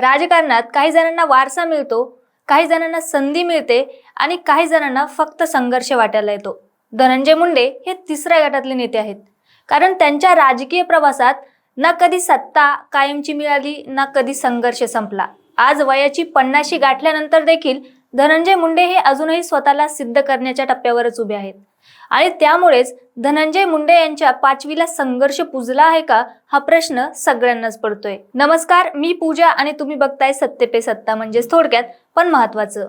राजकारणात काही जणांना वारसा मिळतो काही जणांना संधी मिळते आणि काही जणांना फक्त संघर्ष वाटायला येतो. धनंजय मुंडे हे तिसऱ्या गटातले नेते आहेत. कारण त्यांच्या राजकीय प्रवासात ना कधी सत्ता कायमची मिळाली ना कधी संघर्ष संपला. आज वयाची पन्नाशी गाठल्यानंतर देखील धनंजय मुंडे हे अजूनही स्वतःला सिद्ध करण्याच्या टप्प्यावरच उभे आहेत. आणि त्यामुळेच धनंजय मुंडे यांच्या पाचवीला संघर्ष पुजला आहे का हा प्रश्न सगळ्यांनाच पडतोय. नमस्कार मी पूजा आणि तुम्ही बघताय सत्य पे सत्ता म्हणजेच थोडक्यात पण महत्वाचं.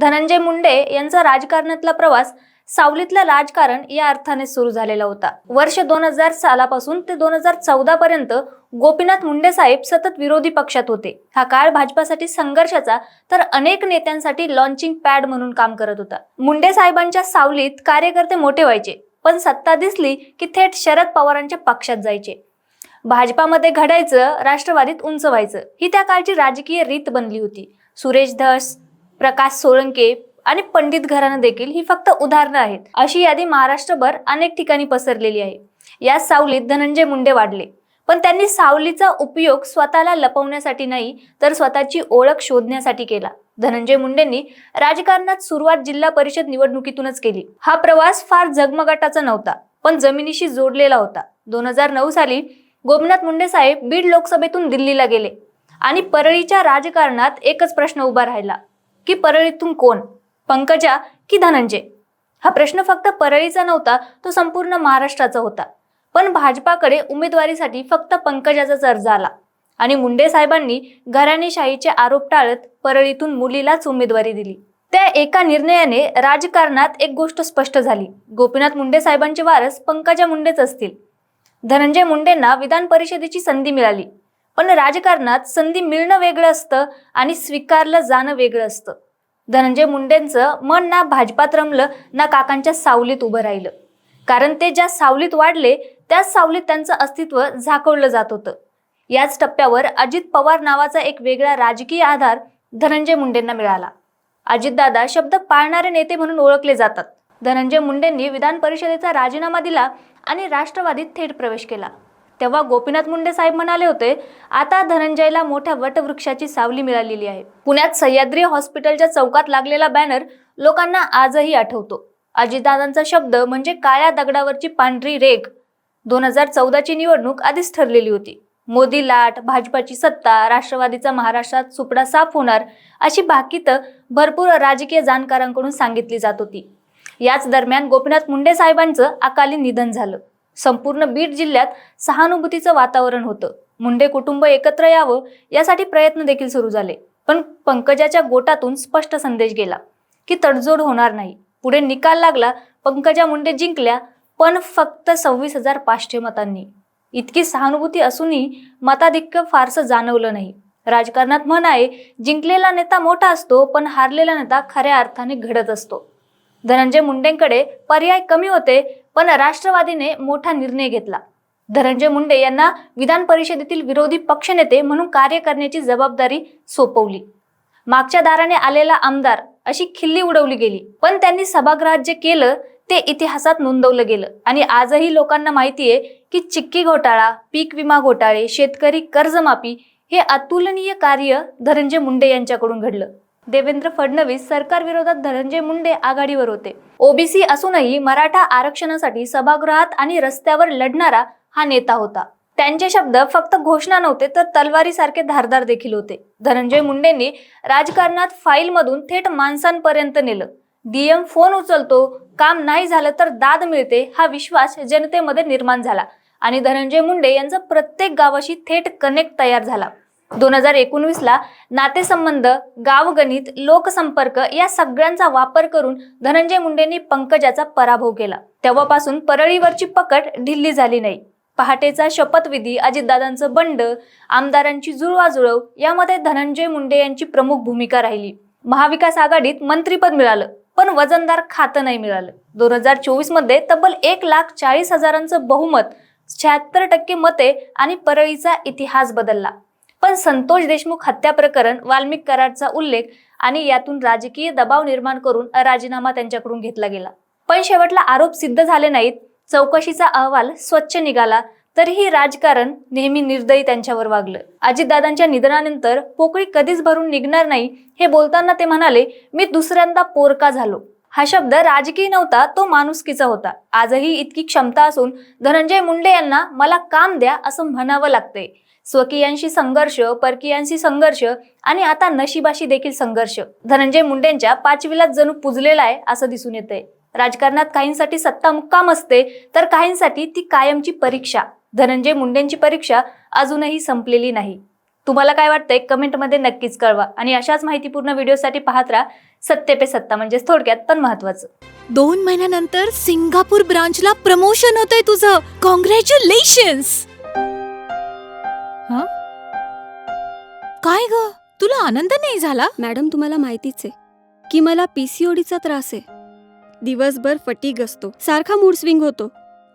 धनंजय मुंडे यांचा राजकारणातला प्रवास सावलीतलं राजकारण या अर्थाने सुरू झालेला होता. वर्ष दोन हजार सालापासून ते दोन हजार चौदा पर्यंत गोपीनाथ मुंडे साहेब सतत विरोधी पक्षात होते. हा काळ भाजपासाठी संघर्षाचा तर अनेक नेत्यांसाठी लॉन्चिंग पॅड म्हणून काम करत होता. मुंडे साहेबांच्या सावलीत कार्यकर्ते मोठे व्हायचे पण सत्ता दिसली की थेट शरद पवारांच्या पक्षात जायचे. भाजपामध्ये घडायचं राष्ट्रवादीत उंच व्हायचं ही त्या काळची राजकीय रीत बनली होती. सुरेश धस प्रकाश सोळंके आणि पंडित घराणं देखील ही फक्त उदाहरणं आहेत. अशी यादी महाराष्ट्रभर अनेक ठिकाणी पसरलेली आहे. या सावलीत धनंजय मुंडे वाढले. पण त्यांनी सावलीचा उपयोग स्वतःला लपवण्यासाठी नाही तर स्वतःची ओळख शोधण्यासाठी केला. धनंजय मुंडेंनी राजकारणात सुरुवात जिल्हा परिषद निवडणुकीतूनच केली. हा प्रवास फार जगमगाटाचा नव्हता पण जमिनीशी जोडलेला होता. दोन हजार नऊ साली गोपीनाथ मुंडे साहेब बीड लोकसभेतून दिल्लीला गेले आणि परळीच्या राजकारणात एकच प्रश्न उभा राहिला की परळीतून कोण? पंकजा की धनंजय? हा प्रश्न फक्त परळीचा नव्हता तो संपूर्ण महाराष्ट्राचा होता. पण भाजपाकडे उमेदवारीसाठी फक्त पंकजाचाच अर्ज आला. आणि मुंडे साहेबांनी घराणेशाहीचे आरोप टाळत परळीतून मुलीलाच उमेदवारी दिली. त्या एका निर्णयाने राजकारणात एक गोष्ट स्पष्ट झाली. गोपीनाथ मुंडे साहेबांचे वारस पंकजा मुंडेच असतील. धनंजय मुंडेंना विधान परिषदेची संधी मिळाली. पण राजकारणात संधी मिळणं वेगळं असतं आणि स्वीकारलं जाणं वेगळं असतं. धनंजय मुंडेंचं मन ना भाजपात रमलं ना काकांच्या सावलीत उभं राहिलं. कारण ते ज्या सावलीत वाढले त्याच सावलीत त्यांचं अस्तित्व झाकवलं जात होतं. याच टप्प्यावर अजित पवार नावाचा एक वेगळा राजकीय आधार धनंजय मुंडेंना मिळाला. अजितदादा शब्द पाळणारे नेते म्हणून ओळखले जातात. धनंजय मुंडेंनी विधान परिषदेचा राजीनामा दिला आणि राष्ट्रवादीत थेट प्रवेश केला. तेव्हा गोपीनाथ मुंडे साहेब म्हणाले होते आता धनंजयला मोठ्या वटवृक्षाची सावली मिळालेली आहे. पुण्यात सह्याद्री हॉस्पिटलच्या चौकात लागलेला बॅनर लोकांना आजही आठवतो. अजितदादांचा शब्द म्हणजे काळ्या दगडावरची पांढरी रेग दोन हजार चौदाची निवडणूक आधीच ठरलेली होती. मोदी लाट भाजपाची सत्ता राष्ट्रवादीचा महाराष्ट्रात सुपडा साफ होणार अशी भाकीतं भरपूर राजकीय जाणकारांकडून सांगितली जात होती. याच दरम्यान गोपीनाथ मुंडे साहेबांचं अकाली निधन झालं. संपूर्ण बीड जिल्ह्यात सहानुभूतीचं वातावरण होतं. मुंडे कुटुंब एकत्र यावं यासाठी प्रयत्न देखील सुरू झाले. पण पंकजाच्या गोटातून स्पष्ट संदेश गेला की तडजोड होणार नाही. पुढे निकाल लागला पंकजा मुंडे जिंकल्या पण फक्त सव्वीस हजार पाचशे मतांनी. इतकी सहानुभूती असूनही मताधिक्य फारसं जाणवलं नाही. राजकारणात म्हण आहे जिंकलेला नेता मोठा असतो पण हारलेला नेता खऱ्या अर्थाने घडत असतो. धनंजय मुंडेंकडे पर्याय कमी होते पण राष्ट्रवादीने मोठा निर्णय घेतला. धनंजय मुंडे यांना विधान परिषदेतील विरोधी पक्षनेते म्हणून कार्य करण्याची जबाबदारी सोपवली. मागच्या दाराने आलेला आमदार अशी खिल्ली उडवली गेली पण त्यांनी सभागृहात जे केलं ते इतिहासात नोंदवलं गेलं. आणि आजही लोकांना माहितीये की चिक्की घोटाळा पीक विमा घोटाळे शेतकरी कर्जमाफी हे अतुलनीय कार्य धनंजय मुंडे यांच्याकडून घडलं. देवेंद्र फडणवीस सरकार विरोधात धनंजय मुंडे आघाडीवर होते. ओबीसी असूनही मराठा आरक्षणासाठी सभागृहात आणि रस्त्यावर लढणारा हा नेता होता. त्यांचे शब्द फक्त घोषणा नव्हते तर तलवारीसारखे धारदार देखील होते. धनंजय मुंडेंनी राजकारणात फाईलमधून थेट माणसांपर्यंत नेलं. डीएम फोन उचलतो काम नाही झालं तर दाद मिळते हा विश्वास जनतेमध्ये निर्माण झाला. आणि धनंजय मुंडे यांचा प्रत्येक गावाशी थेट कनेक्ट तयार झाला. दोन हजार एकोणवीसला नातेसंबंध गावगणित लोकसंपर्क या सगळ्यांचा वापर करून धनंजय मुंडेंनी पंकजाचा पराभव केला. तेव्हापासून परळीवरची पकड ढिल्ली झाली नाही. पहाटेचा शपथविधी अजितदादांचं बंड आमदारांची जुळवाजुळव यामध्ये धनंजय मुंडे यांची प्रमुख भूमिका राहिली. महाविकास आघाडीत मंत्रीपद मिळालं पण वजनदार खातं नाही मिळालं. दोन हजार चोवीसमध्ये तब्बल एक लाख चाळीस हजारांचं बहुमत शहात्तर टक्के मते आणि परळीचा इतिहास बदलला. पण संतोष देशमुख हत्या प्रकरण वाल्मिक करारचा उल्लेख आणि यातून राजकीय दबाव निर्माण करून राजीनामा त्यांच्याकडून घेतला गेला. पण शेवटला आरोप सिद्ध झाले नाहीत. चौकशीचा अहवाल स्वच्छ निघाला तरीही राजकारण नेहमी निर्दयी त्यांच्यावर वागलं. अजितदादांच्या निधनानंतर पोकळी कधीच भरून निघणार नाही हे बोलताना ते म्हणाले मी दुसऱ्यांदा पोरका झालो. हा शब्द राजकीय नव्हता तो माणुसकीचा होता. आजही इतकी क्षमता असून धनंजय मुंडे यांना मला काम द्या असं म्हणावं लागतंय. स्वकीयांशी संघर्ष परकीयांशी संघर्ष आणि आता नशिबाशी देखील संघर्ष. धनंजय मुंडेंच्या पाचवीलाच जणू पुजलेला आहे असं दिसून येतंय. राजकारणात काहींसाठी सत्ता मुक्काम असते तर काहींसाठी ती कायमची परीक्षा. धनंजय मुंडेंची परीक्षा अजूनही संपलेली नाही. तुम्हाला काय वाटतंय? कमेंटमध्ये नक्कीच कळवा आणि अशाच माहितीपूर्ण व्हिडिओसाठी पाहत राहा सत्य पे सत्ता म्हणजेच थोडक्यात पण महत्वाचं दोन महिन्यानंतर सिंगापूर ब्रांचला प्रमोशन होतंय तुझं. कॉंग्रॅच्युलेशन्स काय ग? तुला आनंद नाही झाला? मॅडम तुम्हाला माहितीच आहे की मला पीसीओडीचा त्रास आहे. दिवसभर फटीग असतो. सारखा मूड स्विंग होतो.